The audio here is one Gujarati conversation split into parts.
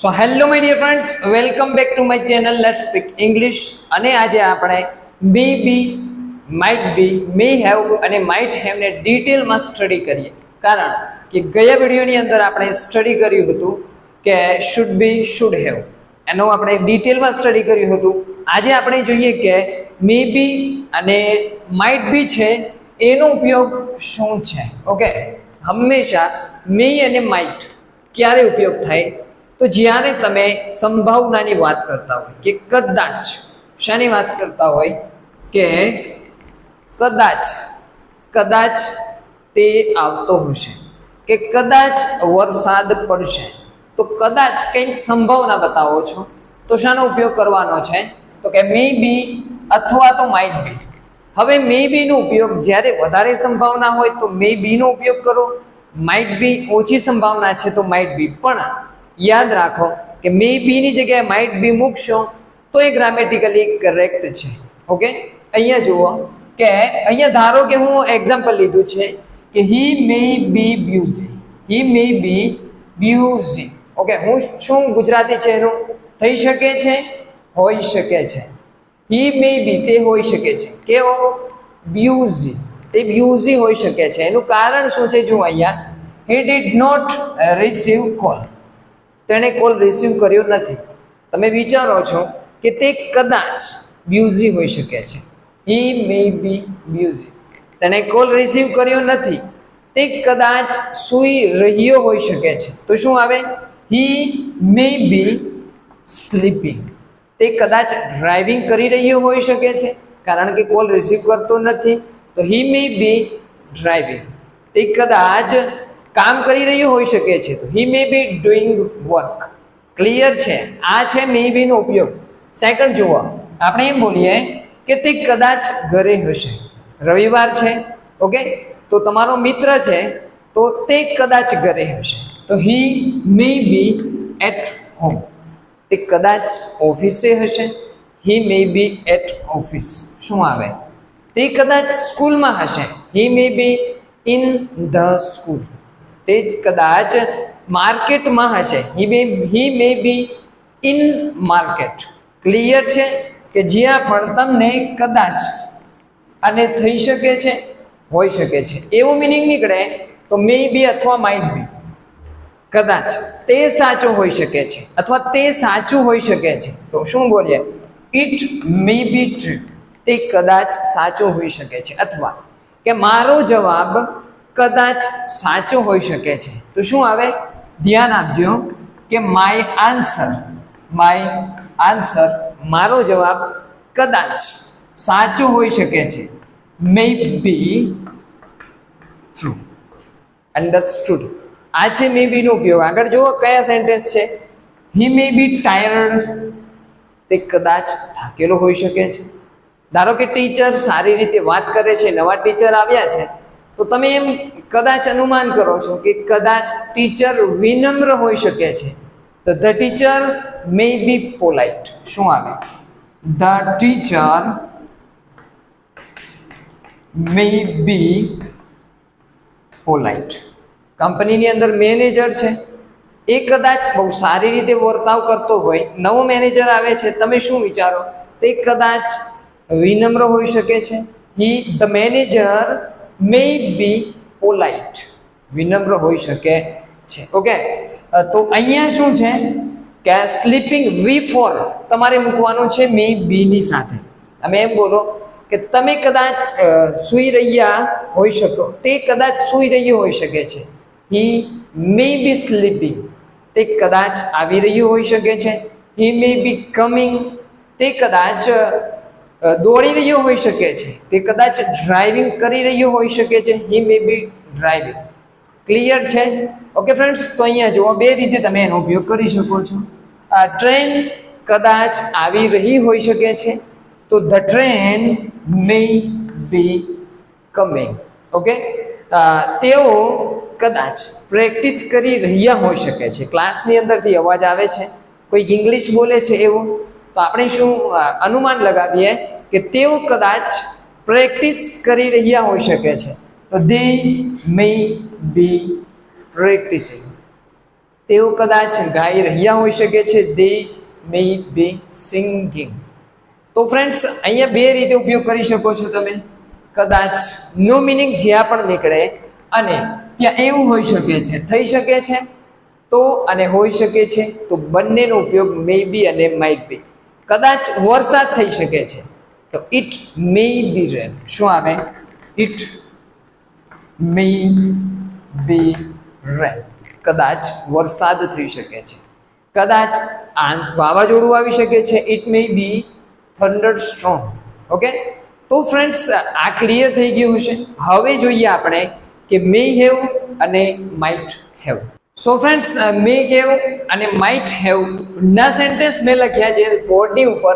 So hello my dear friends welcome back to my channel let speak English અને આજે આપણે be be might be may have અને માઇટ હેવને ડિટેલમાં સ્ટડી કરીએ. કારણ કે ગયા વિડીયોની અંદર આપણે સ્ટડી કર્યું હતું કે શુડ બી શુડ હેવ એનું આપણે ડિટેલમાં સ્ટડી કર્યું હતું. આજે આપણે જોઈએ કે મે બી અને માઇટ બી છે, એનો ઉપયોગ શું છે? ઓકે હંમેશા મે અને માઇટ ક્યારે ઉપયોગ થાય? તો જ્યારે તમે સંભાવનાની વાત કરતા હોય કે કદાચ, શાની વાત કરતા હોય કે કદાચ કદાચ તે આવતો હશે કે કદાચ વરસાદ પડશે, તો કદાચ કંઈક સંભાવના બતાવો છો, તો શાનો ઉપયોગ કરવાનો છે? તો કે મે બી અથવા તો માઇટ બી હવે મે બીનો ઉપયોગ જ્યારે વધારે સંભાવના હોય તો મે બીનો ઉપયોગ કરો. માઇટ બી ઓછી સંભાવના છે તો માઇટ બી પણ યાદ રાખો કે મે બીની જગ્યાએ માઇટ બી મૂકશો તો એ ગ્રામેટિકલી કરેક્ટ છે. ઓકે અહીંયા જુઓ કે અહીંયા ધારો કે હું એક્ઝામ્પલ લીધું છે કે he may B બ્યુઝી he may B બ્યુઝી okay હું શું ગુજરાતી છે એનું? થઈ શકે છે? હોઈ શકે છે. હી મે બી તે હોઈ શકે છે. કેવો બ્યુઝી તે બ્યુઝી હોઈ શકે છે. એનું કારણ શું છે? જો અહીંયા. He did not receive call તેણે કોલ રિસીવ કર્યો નથી. તમે વિચારો છો કે તે કદાચ બ્યુઝી હોઈ શકે છે. હી મે બી બ્યુઝી તેણે કોલ રિસીવ કર્યો નથી. તે કદાચ સૂઈ રહ્યો હોઈ શકે છે. તો શું આવે? હી મે બી સ્લીપિંગ તે કદાચ ડ્રાઇવિંગ કરી રહ્યો હોઈ શકે છે, કારણ કે કોલ રિસીવ કરતો નથી. તો હી મે બી ડ્રાઇવિંગ તે કદાચ કામ કરી રહ્યું હોઈ શકે છે. તો he may be doing work clear છે? આ છે મે બીનો ઉપયોગ. સેકન્ડ જુઓ. આપણે એમ બોલીએ કે તે કદાચ ઘરે હશે. રવિવાર છે ઓકે તો તમારો મિત્ર છે, તો તે કદાચ ઘરે હશે. તો he may B at home તે કદાચ ઓફિસે હશે. He may B at office શું આવે? તે કદાચ સ્કૂલમાં હશે. He may be in the school તે જ કદાચ માર્કેટમાં હશે. He may he may be in market clear છે કે જ્યાં પણ તમને કદાચ અને થઈ શકે છે હોઈ શકે છે. એવો મિનિંગ નીકળે તો મે બી અથવા માઇટ બી કદાચ તે સાચું હોઈ શકે છે અથવા તે સાચું હોઈ શકે છે. તો શું બોલીએ? ઇટ મે બી ટ્રુ તે કદાચ સાચું હોઈ શકે છે. અથવા કે મારો જવાબ કદાચ સાચો હોઈ શકે છે. તો શું આવે? ધ્યાન આપજો કે માય આન્સર માય આન્સર મારો જવાબ કદાચ સાચો હોઈ શકે છે. મે બી ટ્રુ અન્ડરસ્ટુડ આ છે મે બીનો ઉપયોગ. આગળ જુઓ કયા સેન્ટેન્સ છે. હી મે બી ટાયર્ડ તે કદાચ થાકેલો હોઈ શકે છે. ધારો કે ટીચર સારી રીતે વાત કરે છે, નવા ટીચર આવ્યા છે તો તમે એમ કદાચ અનુમાન કરો છો કે કદાચ ટીચર વિનમ્ર હોઈ શકે છે. તો the teacher may be polite શું આવે? The teacher may be polite કંપનીની અંદર મેનેજર છે. એ કદાચ બહુ સારી રીતે વર્તાવ કરતો હોય, નવો મેનેજર આવે છે, તમે શું વિચારો? તે કદાચ વિનમ્ર હોઈ શકે છે. He the manager may be polite વિનમ્ર હોઈ શકે છે. ઓકે તો અહીંયા શું છે? કે સ્લીપિંગ વી ફોર તમારે મૂકવાનું છે મે બીની સાથે. તમે એમ બોલો કે તમે કદાચ સૂઈ રહ્યા હોઈ શકો. તે કદાચ સૂઈ રહ્યો હોઈ શકે છે. હી મે બી સ્લીપિંગ તે કદાચ આવી રહ્યું હોઈ શકે છે. હી મે બી કમિંગ તે કદાચ દોડી રહ્યો હોઈ શકે છે. તે કદાચ ડ્રાઇવિંગ કરી રહ્યો હોઈ શકે છે. He may be driving clear છે? ઓકે ફ્રેન્ડ્સ તો અહીંયા જુઓ, બે રીતે તમે એનો ઉપયોગ કરી શકો છો. આ ટ્રેન કદાચ આવી રહી હોઈ શકે છે, તો the train may be coming okay તેઓ કદાચ પ્રેક્ટિસ કરી રહ્યા હોઈ શકે છે. ક્લાસની અંદરથી અવાજ આવે છે. કોઈક ઇંગ્લિશ બોલે છે એવું? તો આપણે શું અનુમાન લગાવીએ કે તેઓ કદાચ પ્રેક્ટિસ કરી રહ્યા હોઈ શકે છે. તો દે મે બી પ્રેક્ટિસિંગ તેઓ કદાચ ગાઈ રહ્યા હોઈ શકે છે. દે મે બી સિંગિંગ તો ફ્રેન્ડ્સ અહીંયા બે રીતે ઉપયોગ કરી શકો છો તમે. કદાચ નો મિનિંગ જ્યાં પણ નીકળે અને ત્યાં એવું હોઈ શકે છે. થઈ શકે છે તો અને હોઈ શકે છે. તો બંનેનો ઉપયોગ મે બી અને માઇટ બી કદાચ વરસાદ થઈ શકે છે. તો ઇટ મે બી રેન શું આવે? ઇટ મે બી રેન કદાચ વરસાદ થઈ શકે છે. કદાચ વાવાઝોડું આવી શકે છે. It may be thunder strong okay તો ફ્રેન્ડ્સ આ ક્લિયર થઈ ગયું હશે. હવે જોઈએ આપણે કે મે હેવ અને might have so friends may have અને માઇટ હેવ ના સેન્ટેન્સ મેં લખ્યા છે બોર્ડની ઉપર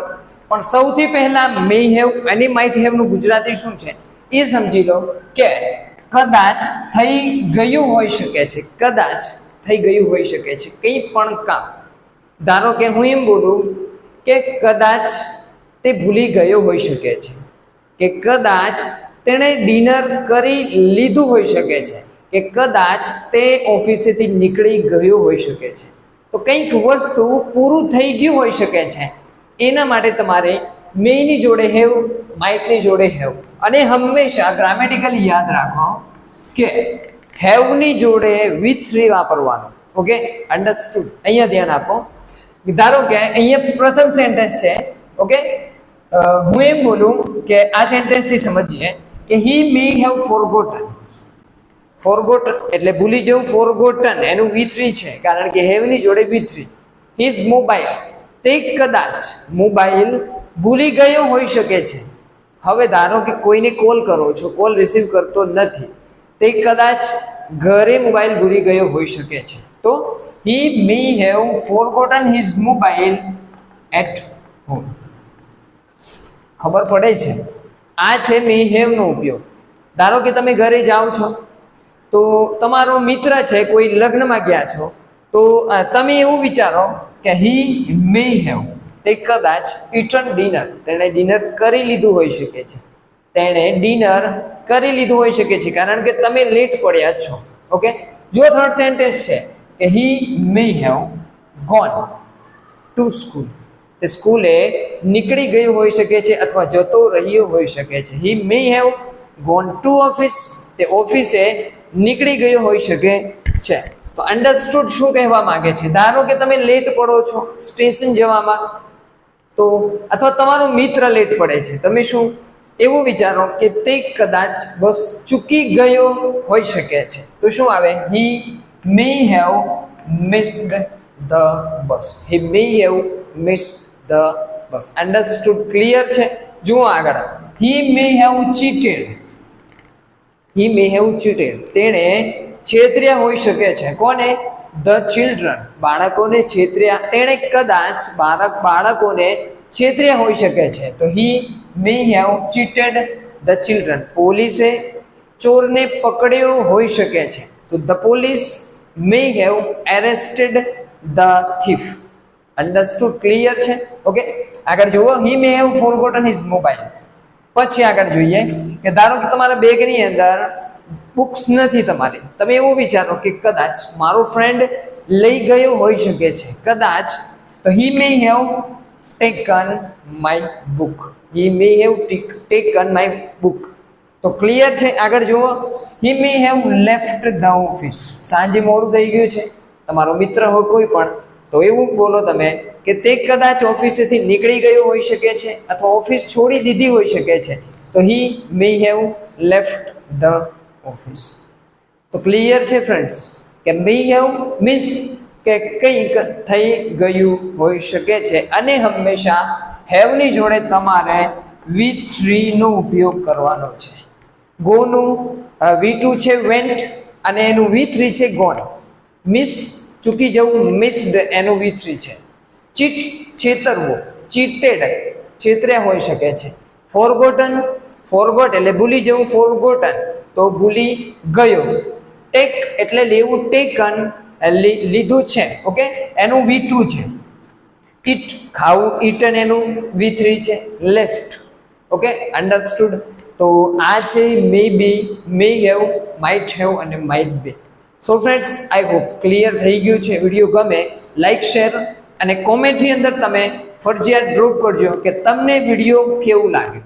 પણ સૌથી પહેલા મે હેવ અને માઇટ હેવનું ગુજરાતી શું છે? એ સમજી લો કે કદાચ થઈ ગયું હોઈ શકે છે, કદાચ થઈ ગયું હોઈ શકે છે, કંઈ પણ કામ. ધારો કે હું એમ બોલું કે કદાચ તે ભૂલી ગયો હોઈ શકે છે, કે કદાચ તેણે ડિનર કરી લીધું હોઈ શકે છે. કે કદાચ તે ઓફિસેથી નીકળી ગયો હોઈ શકે છે. તો કંઈક વસ્તુ પૂરું થઈ ગયું હોઈ શકે છે. એના માટે તમારે મેની જોડે હેવ, માઇકની જોડે હેવ. અને હંમેશા ગ્રામેટિકલી યાદ રાખો કે હેવની જોડે વિથ થ્રી વાપરવાનું. ઓકે અન્ડરસ્ટુડ અહીંયા ધ્યાન આપો. ધારો કે અહીંયા પ્રથમ સેન્ટેન્સ છે. ઓકે હું એમ બોલું કે આ સેન્ટેન્સથી સમજીએ કે he may have forgotten forgotten એટલે ભૂલી જવું ફોરગોટન એનું વી છે, કારણ કે હેવની જોડે વી હિઝ મોબાઈલ તે કદાચ મોબાઈલ ભૂલી ગયો હોઈ શકે છે. હવે ધારો કે કોઈને કોલ કરો છો કોલ રિસીવ કરતો નથી, તે કદાચ ઘરે મોબાઈલ ભૂલી ગયો હોઈ શકે છે. તો he may have forgotten his mobile at home ખબર પડે છે? આ છે મી હેવનો ઉપયોગ. ધારો કે તમે ઘરે જાઓ છો તો તમારો મિત્ર છે, કોઈ લગ્નમાં ગયા છો, તો તમે એવું વિચારો કે હી મે હેવ તે કદાચ ઇટન ડિનર, તેણે ડિનર કરી લીધું હોઈ શકે છે. તેણે ડિનર કરી લીધું હોઈ શકે છે, કારણ કે તમે લેટ પડ્યા છો. ઓકે જો થર્ડ સેન્ટેન્સ છે કે he may have gone to school. તે સ્કૂલે નીકળી ગયું હોઈ શકે છે અથવા જતો રહ્યો હોઈ શકે છે. He may have gone to office. તે ઓફિસે નીકળી ગયો હોઈ શકે છે. તો અન્ડરસ્ટુડ શું કહેવા માંગે છે? ધારો કે તમે લેટ પડો છો સ્ટેશન જવામાં, તો અથવા તમારો મિત્ર લેટ પડે છે, તમે શું એવું વિચારો કે તે કદાચ બસ ચૂકી ગયો હોઈ શકે છે? તો શું આવે? He may have missed the bus he may have missed the bus understood clear છે? જુઓ આગળ. He may have cheated he may have cheated તેણે છેતર્યા હોઈ શકે છે. કોને? ધ ચિલ્ડ્રન બાળકોને છેતર્યા. તેણે કદાચ બાળક, બાળકોને છેતર્યા હોઈ શકે છે. તો he may have cheated the children પોલીસે ચોરને પકડ્યો હોઈ શકે છે. તો the police may have arrested the thief understood clear છે? ઓકે આગળ જુઓ. He may have forgotten his mobile પછી આગળ જોઈએ કે ધારો કે તમારા બેગની અંદર બુક્સ નથી તમારી, તમે એવું વિચારો કે કદાચ મારો ફ્રેન્ડ લઈ ગયો હોઈ શકે છે. કદાચ તો he may have taken my book he may have taken my book તો ક્લિયર છે? આગળ જુઓ. He may have left the office સાંજે મોડું થઈ ગયું છે. તમારો મિત્ર હોય કોઈ પણ, તો એવું બોલો તમે કે તે કદાચ ઓફિસેથી નીકળી ગયો હોઈ શકે છે અથવા ઓફિસ છોડી દીધી હોઈ શકે છે, તો he may have left the office. તો ક્લિયર છે ફ્રેન્ડ્સ? કે મે હેવ મીન્સ કે કંઈક થઈ ગયું હોઈ શકે છે અને હંમેશા હેવની જોડે તમારે વી થ્રીનો ઉપયોગ કરવાનો છે. ગોનું વી ટુ છે વેન્ટ અને એનું વી થ્રી છે ગોન. મિસ ચૂકી જવું મિસ્ડ એનું વી થ્રી છે. ચીટ છેતરવું, ચીટેડ છેતર્યા હોઈ શકે છે. ફોરગોટન, ફોરગોટ એટલે ભૂલી જવું, ફોરગોટન તો ભૂલી ગયો. ટેક એટલે લેવું, ટેકન લીધું છે, ઓકે? એનું વી ટુ છે. ઇટ, ખાવું ઇટન એનું વી થ્રી છે. Left, okay? અન્ડરસ્ટુડ? તો આ છે, may be, may have might have અને might be. So friends, I hope clear થઈ ગયું છે. વીડિયો ગમે, લાઈક, શેર અને કોમેન્ટની અંદર તમે ફરજિયાત ડ્રોપ કરજો કે તમને વીડિયો કેવું લાગ્યું.